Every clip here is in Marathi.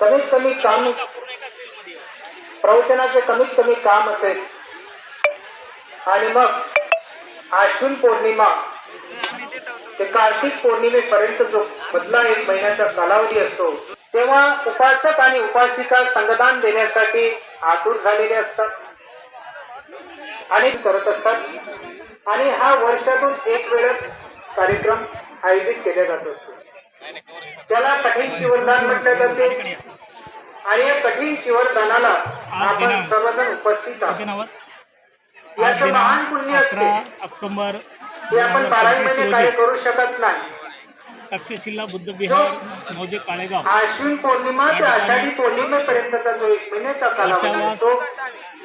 कमीत कमी काम प्रवचनाचे कमीत कमी काम असेल. आणि मग आश्विन पौर्णिमा ते कार्तिक पौर्णिमेपर्यंत जो मधला एक महिन्याचा कालावधी असतो तेव्हा उपासक आणि उपासिका संगदान देण्यासाठी आतुर झालेले असतात. आणि करत असतात. आणि हा वर्षातून एक वेळच कार्यक्रम आयोजित केला जात असतो. त्याला कठीण चिवरदान म्हटले जाते. आणि या कठीण चिवरदानाला आपण सर्वजण उपस्थित आहोत. याचं महान पुण्य असते. ऑक्टोबर ते आपण काय रोजी. करू शकत नाही. तक्षशिला बुद्ध विहार मौजे काळेगाव. आश्विन पौर्णिमा ते आषाढी पौर्णिमेपर्यंतचा जो एक महिन्याचा कालावधी असतो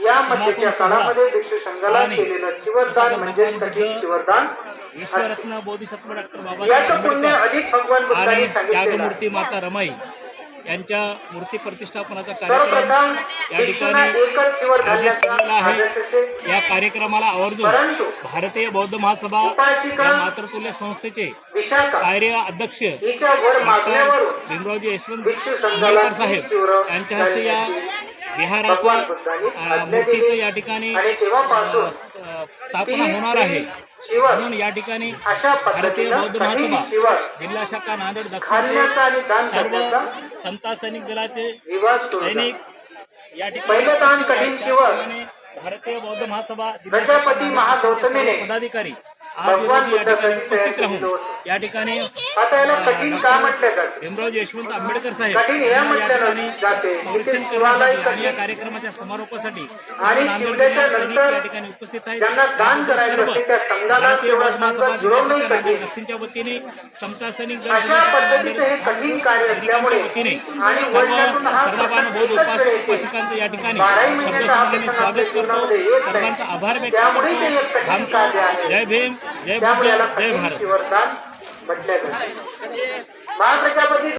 यामध्ये त्या काळामध्ये भिक्षू संघाला केलेलं चिवरदान म्हणजे कठीण चिवरदान असते. विश्वरत्न बोधिसत्व डॉक्टर याचं बाबासाहेब पुण्य अधिक भगवान बुद्धांनी माता रमाई. यांच्या मूर्ती प्रतिष्ठापनाचा कार्यक्रम या ठिकाणी आहे. या कार्यक्रमाला आवर्जून भारतीय बौद्ध महासभा या मातृतुल्य संस्थेचे कार्य अध्यक्ष डॉक्टर भीमरावजी यशवंत आंबेडकर साहेब यांच्या हस्ते या विहाराचं मूर्तीचं. या ठिकाणी स्थापना होणार आहे म्हणून या ठिकाणी भारतीय बौद्ध महासभा जिल्हा शाखा नांदेड दक्षिणचे दान सर्व समता सैनिक दलाचे. सैनिक या. त्याचप्रमाणे भारतीय बौद्ध महासभा जिल्हा पदाधिकारी आज रोजी या ठिकाणी उपस्थित राहून. या ठिकाणी आता याला कठीण का म्हटलं जातं भीमराव यशवंत आंबेडकर साहेब हे यांना या ठिकाणी संरक्षण करण्यासाठी आणि या कार्यक्रमाच्या समारोपासाठी या ठिकाणी उपस्थित आहेत सर्व भारतीय. दक्षिणच्या वतीने समता सैनिक दल अशा जिल्हा शाखा पद्धतीचं हे नांदेड कठीण कार्य असल्यामुळे वतीने आणि सर्व बौद्ध उपासक. उपासिकांचं या ठिकाणी स्वागत करतो. सर्वांचा आभार व्यक्त करतो. जय भीम त्यामुळे याला जय कठीण भारत. शिवरदान म्हटलं जातं महाप्रजापती